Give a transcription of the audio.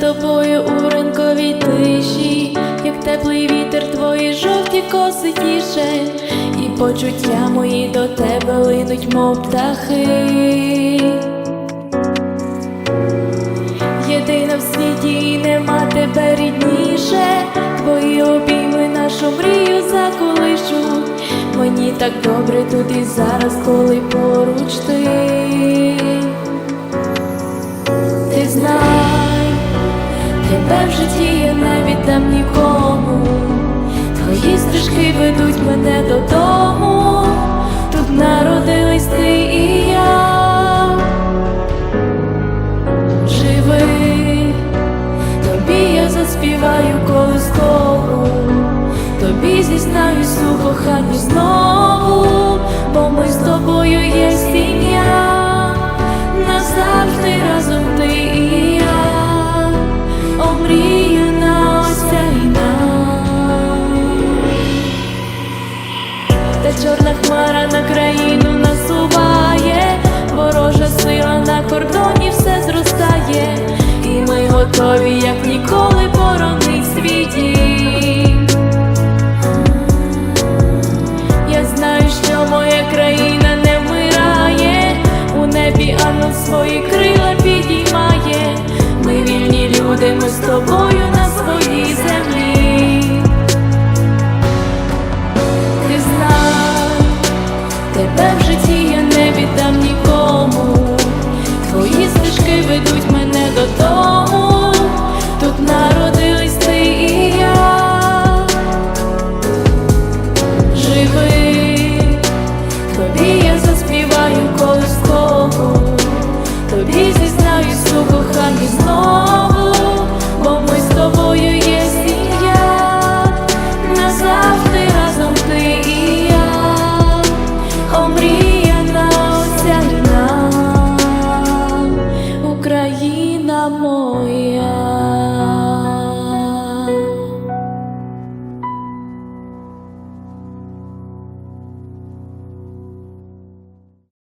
тобою у ранковій тиші, як теплий вітер, твої жовті коси тіше, і почуття мої до тебе линуть, мов птахи. Єдина в світі і нема тебе рідніше, твої обійми нашу мрію заколишуть. Мені так добре тут і зараз, коли поруч. Ти ведуть мене та чорна хмара на країну насуває, ворожа сила на кордоні все зростає, і ми готові, як ніколи, боронить свій дім Я знаю, що моя країна не вмирає, у небі ангел свої крила підіймає. Ми вільні люди, ми з тобою на своїй землі.